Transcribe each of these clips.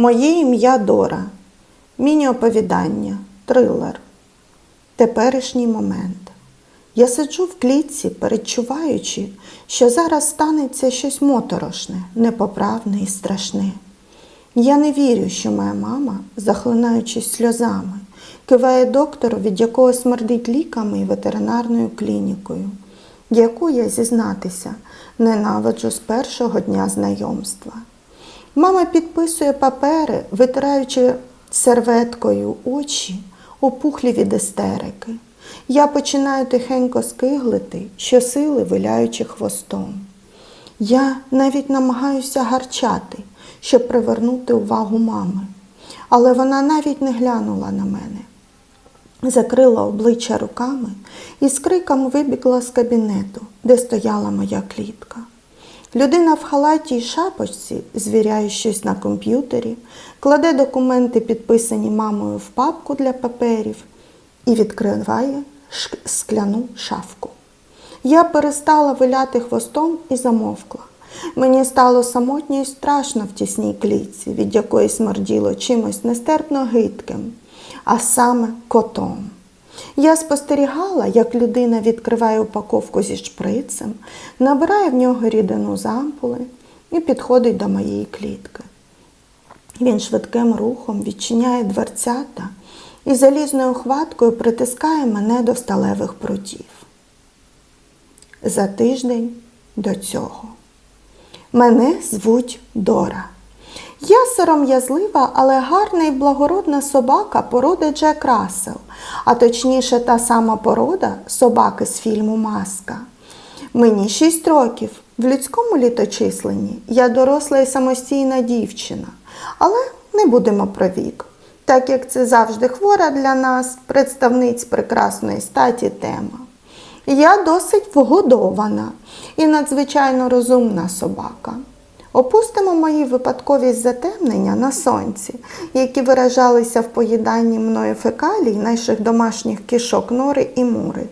Моє ім'я Дора. Міні-оповідання, трилер. Теперішній момент. Я сиджу в клітці, передчуваючи, що зараз станеться щось моторошне, непоправне і страшне. Я не вірю, що моя мама, захлинаючись сльозами, киває доктору, від якого смердить ліками і ветеринарною клінікою, яку я зізнатися ненавиджу з першого дня знайомства. Мама підписує папери, витираючи серветкою очі, опухлі від істерики. Я починаю тихенько скиглити, щосили виляючи хвостом. Я навіть намагаюся гарчати, щоб привернути увагу мами, але вона навіть не глянула на мене. Закрила обличчя руками і з криком вибігла з кабінету, де стояла моя клітка. Людина в халаті й шапочці звіряє щось на комп'ютері, кладе документи, підписані мамою в папку для паперів, і відкриває скляну шафку. Я перестала виляти хвостом і замовкла. Мені стало самотньо і страшно в тісній клітці, від якої смерділо чимось нестерпно гидким, а саме котом. Я спостерігала, як людина відкриває упаковку зі шприцем, набирає в нього рідину з ампули і підходить до моєї клітки. Він швидким рухом відчиняє дверцята і залізною хваткою притискає мене до сталевих прутів. За тиждень до цього. Мене звуть Дора. Я сором'язлива, але гарна і благородна собака породи Джек Рассел, а точніше та сама порода собаки з фільму Маска. Мені 6 років. В людському літочисленні я доросла і самостійна дівчина, але не будемо про вік, так як це завжди хвора для нас, представниць прекрасної статі тема. Я досить вгодована і надзвичайно розумна собака. Опустимо мої випадкові затемнення на сонці, які виражалися в поїданні мною фекалій наших домашніх кішок нори і мури.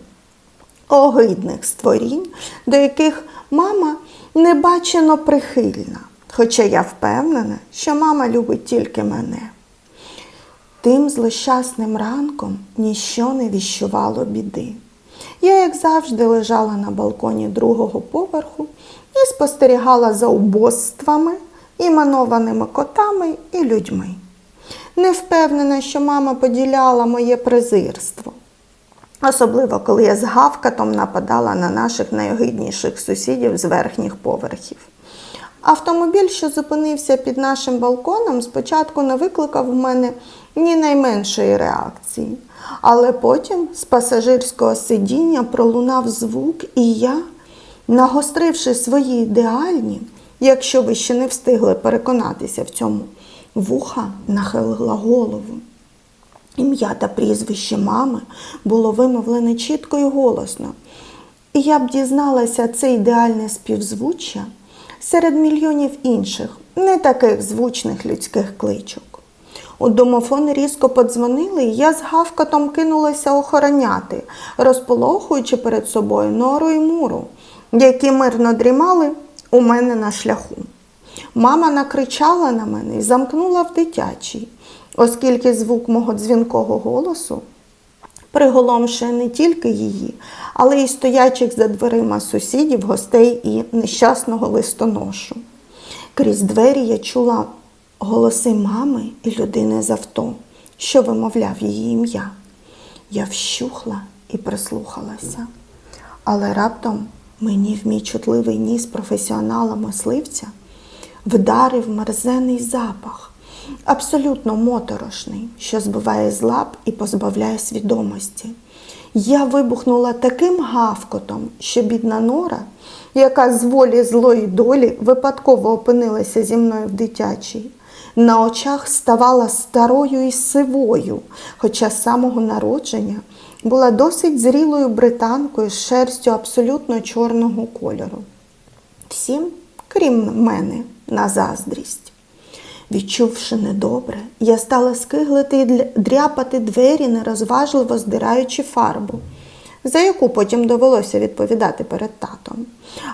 Огидних створінь, до яких мама небачено прихильна, хоча я впевнена, що мама любить тільки мене. Тим злощасним ранком ніщо не віщувало біди. Я, як завжди, лежала на балконі другого поверху і спостерігала за убоствами, іменованими котами і людьми. Не впевнена, що мама поділяла моє презирство, особливо коли я з гавкатом нападала на наших найогидніших сусідів з верхніх поверхів. Автомобіль, що зупинився під нашим балконом, спочатку не викликав в мене ні найменшої реакції. Але потім з пасажирського сидіння пролунав звук, і я, нагостривши свої ідеальні, якщо ви ще не встигли переконатися в цьому, вуха нахилила голову. Ім'я та прізвище мами було вимовлене чітко і голосно. І я б дізналася це ідеальне співзвуччя серед мільйонів інших, не таких звучних людських кличок. У домофон різко подзвонили, і я з гавкотом кинулася охороняти, розполохуючи перед собою нору і муру, які мирно дрімали у мене на шляху. Мама накричала на мене і замкнула в дитячій, оскільки звук мого дзвінкого голосу приголомшує не тільки її, але й стоячих за дверима сусідів, гостей і нещасного листоношу. Крізь двері я чула голоси мами і людини з авто, що вимовляв її ім'я. Я вщухла і прислухалася. Але раптом мені в мій чутливий ніс професіонала мисливця вдарив мерзений запах, абсолютно моторошний, що збиває з лап і позбавляє свідомості. Я вибухнула таким гавкотом, що бідна Нора, яка з волі злої долі випадково опинилася зі мною в дитячій, на очах ставала старою і сивою, хоча з самого народження була досить зрілою британкою з шерстю абсолютно чорного кольору. Всім, крім мене, на заздрість. Відчувши недобре, я стала скиглити і дряпати двері, нерозважливо здираючи фарбу. за яку потім довелося відповідати перед татом.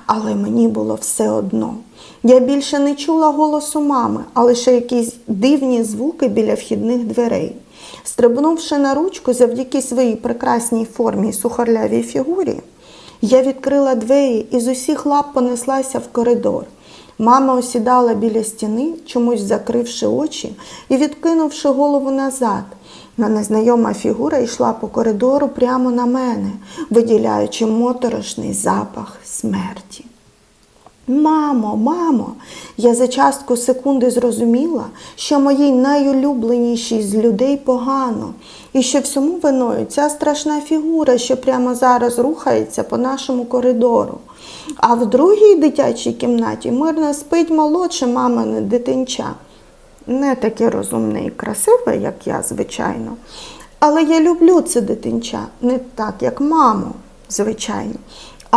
Але мені було все одно. Я більше не чула голосу мами, а лише якісь дивні звуки біля вхідних дверей. Стрибнувши на ручку завдяки своїй прекрасній формі і сухорлявій фігурі, я відкрила двері і з усіх лап понеслася в коридор. Мама осідала біля стіни, чомусь закривши очі і відкинувши голову назад. На незнайома фігура йшла по коридору прямо на мене, виділяючи моторошний запах смерті. Мамо, мамо, я за частку секунди зрозуміла, що моїй найулюбленішій з людей погано, і що всьому виною ця страшна фігура, що прямо зараз рухається по нашому коридору. А в другій дитячій кімнаті мирно спить молодше мамине дитинча. Не таке розумне і красиве, як я, звичайно. Але я люблю це дитинча, не так, як маму, звичайно.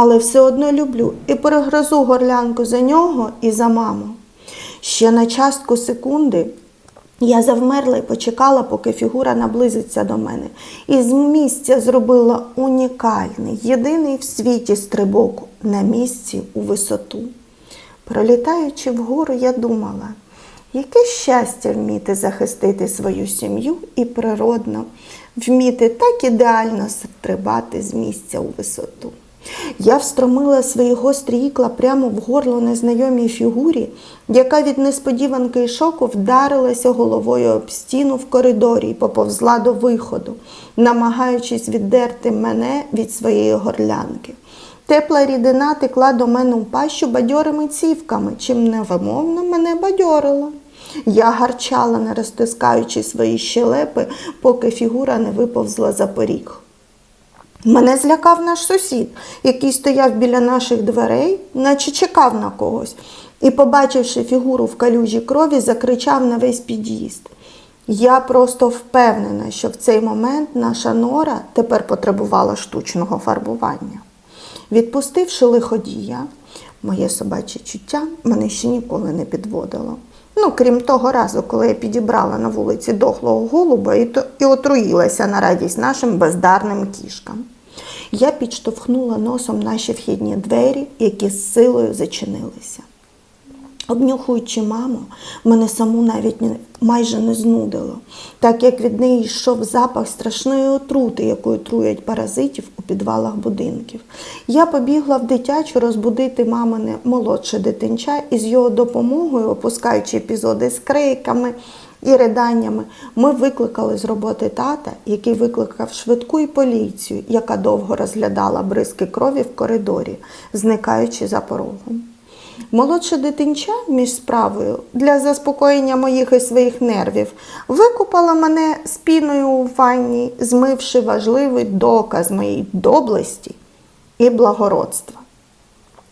Але все одно люблю і перегризу горлянку за нього і за маму. Ще на частку секунди я завмерла і почекала, поки фігура наблизиться до мене, і з місця зробила унікальний, єдиний в світі стрибок на місці у висоту. Пролітаючи вгору, я думала, яке щастя вміти захистити свою сім'ю і природно, вміти так ідеально стрибати з місця у висоту. Я встромила свої гострі ікла прямо в горло незнайомій фігурі, яка від несподіванки і шоку вдарилася головою об стіну в коридорі і поповзла до виходу, намагаючись віддерти мене від своєї горлянки. Тепла рідина текла до мене у пащу бадьорими цівками, чим невимовно мене бадьорила. Я гарчала, не розтискаючи свої щелепи, поки фігура не виповзла за поріг. Мене злякав наш сусід, який стояв біля наших дверей, наче чекав на когось, і, побачивши фігуру в калюжі крові, закричав на весь під'їзд. Я просто впевнена, що в цей момент наша нора тепер потребувала штучного фарбування. Відпустивши лиходія, моє собаче чуття мене ще ніколи не підводило. Ну, крім того разу, коли я підібрала на вулиці дохлого голуба і, і отруїлася на радість нашим бездарним кішкам. Я підштовхнула носом наші вхідні двері, які з силою зачинилися. Обнюхуючи маму, мене саму навіть не, майже не знудило, так як від неї йшов запах страшної отрути, якою труять паразитів у підвалах будинків. Я побігла в дитячу розбудити мамине молодше дитинча і з його допомогою, опускаючи епізоди з крейками і риданнями, ми викликали з роботи тата, який викликав швидку і поліцію, яка довго розглядала бризки крові в коридорі, зникаючи за порогом. Молодше дитинча між справою для заспокоєння моїх і своїх нервів викупала мене спіною у ванні, змивши важливий доказ моєї доблесті і благородства.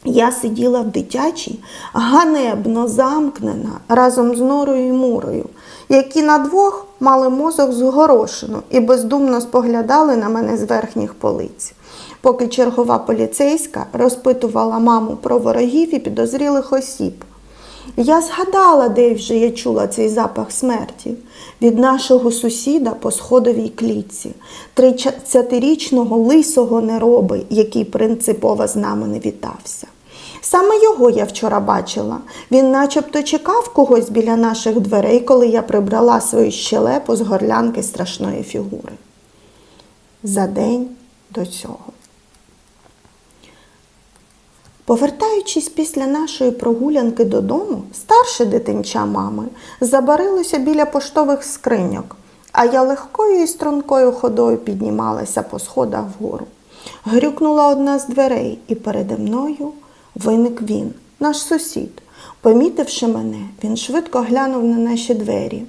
Я сиділа в дитячій, ганебно замкнена разом з Норою і Мурою, які на двох мали мозок з і бездумно споглядали на мене з верхніх полиць поки чергова поліцейська розпитувала маму про ворогів і підозрілих осіб. Я згадала, де вже я чула цей запах смерті від нашого сусіда по сходовій клітці, 30-річного лисого нероби, який принципово з нами не вітався. Саме його я вчора бачила. Він начебто чекав когось біля наших дверей, коли я прибрала свою щелепу з горлянки страшної фігури. За день до цього. Повертаючись після нашої прогулянки додому, старше дитинча мами забарилося біля поштових скриньок, а я легкою і стрункою ходою піднімалася по сходах вгору. Грюкнула одна з дверей, і передо мною виник він, наш сусід. Помітивши мене, він швидко глянув на наші двері.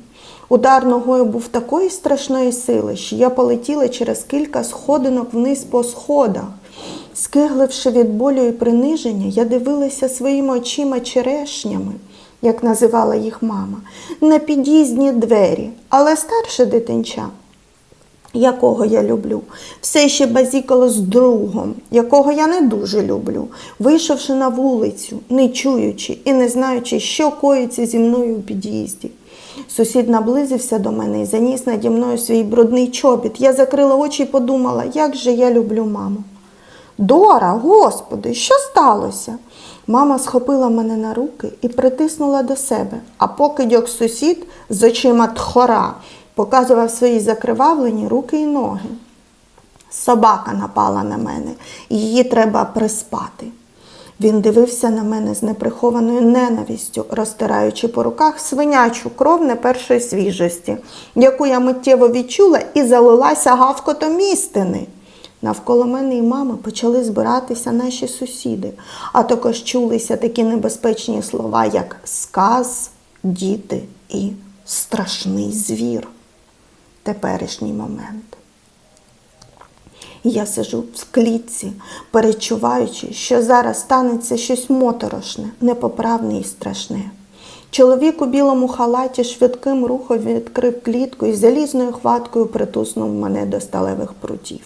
Удар ногою був такої страшної сили, що я полетіла через кілька сходинок вниз по сходах. Скигливши від болю і приниження, я дивилася своїми очима черешнями, як називала їх мама, на під'їзні двері, але старше дитинча. Якого я люблю, все ще базікало з другом, якого я не дуже люблю, вийшовши на вулицю, не чуючи і не знаючи, що коїться зі мною у під'їзді. Сусід наблизився до мене і заніс наді мною свій брудний чобіт. Я закрила очі і подумала, як же я люблю маму. Дора, господи, що сталося? Мама схопила мене на руки і притиснула до себе, а покидьок сусід з очима тхора показував свої закривавлені руки і ноги. Собака напала на мене, її треба приспати. Він дивився на мене з неприхованою ненавистю, розтираючи по руках свинячу кров не першої свіжості, яку я миттєво відчула і залилася гавкотом істини. Навколо мене і мами почали збиратися наші сусіди, а також чулися такі небезпечні слова, як сказ, діти і страшний звір. Теперішній момент. Я сижу в клітці, перечуваючи, що зараз станеться щось моторошне, непоправне і страшне. Чоловік у білому халаті швидким рухом відкрив клітку і залізною хваткою притуснув мене до сталевих прутів.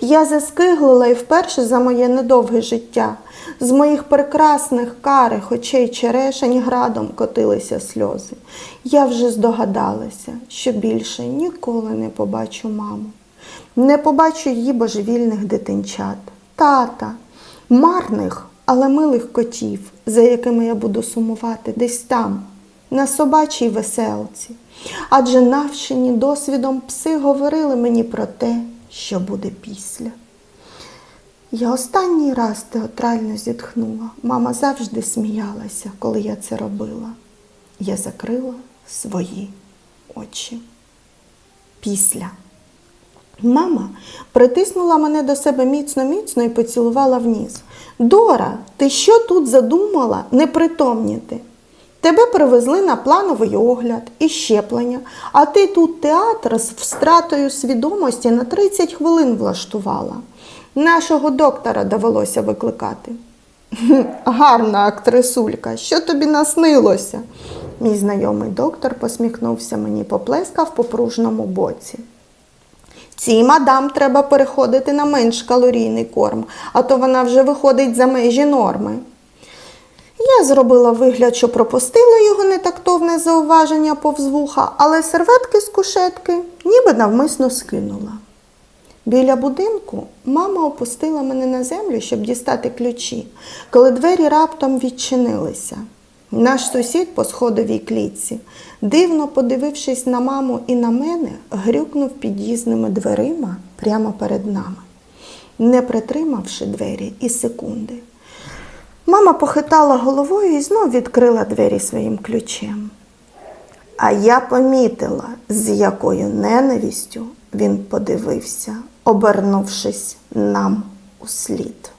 Я заскиглила і вперше за моє недовге життя. З моїх прекрасних карих очей черешень градом котилися сльози. Я вже здогадалася, що більше ніколи не побачу маму. Не побачу її божевільних дитинчат, тата, марних, але милих котів, за якими я буду сумувати десь там, на собачій веселці. Адже навчені досвідом пси говорили мені про те, що буде після. Я останній раз театрально зітхнула. Мама завжди сміялася, коли я це робила. Я закрила свої очі. Після. Мама притиснула мене до себе міцно-міцно і поцілувала вниз. Дора, ти що тут задумала непритомніти? Тебе привезли на плановий огляд і щеплення, а ти тут театр з встратою свідомості на 30 хвилин влаштувала. Нашого доктора довелося викликати. Гарна актрисулька, що тобі наснилося? Мій знайомий доктор посміхнувся мені, поплескав по пружному боці. Цій мадам треба переходити на менш калорійний корм, а то вона вже виходить за межі норми. Я зробила вигляд, що пропустила його нетактовне зауваження повз вуха, але серветки з кушетки ніби навмисно скинула. Біля будинку мама опустила мене на землю, щоб дістати ключі, коли двері раптом відчинилися. Наш сусід по сходовій клітці, дивно подивившись на маму і на мене, грюкнув під'їзними дверима прямо перед нами, не притримавши двері і секунди. Мама похитала головою і знов відкрила двері своїм ключем. А я помітила, з якою ненавістю він подивився, обернувшись нам у слід.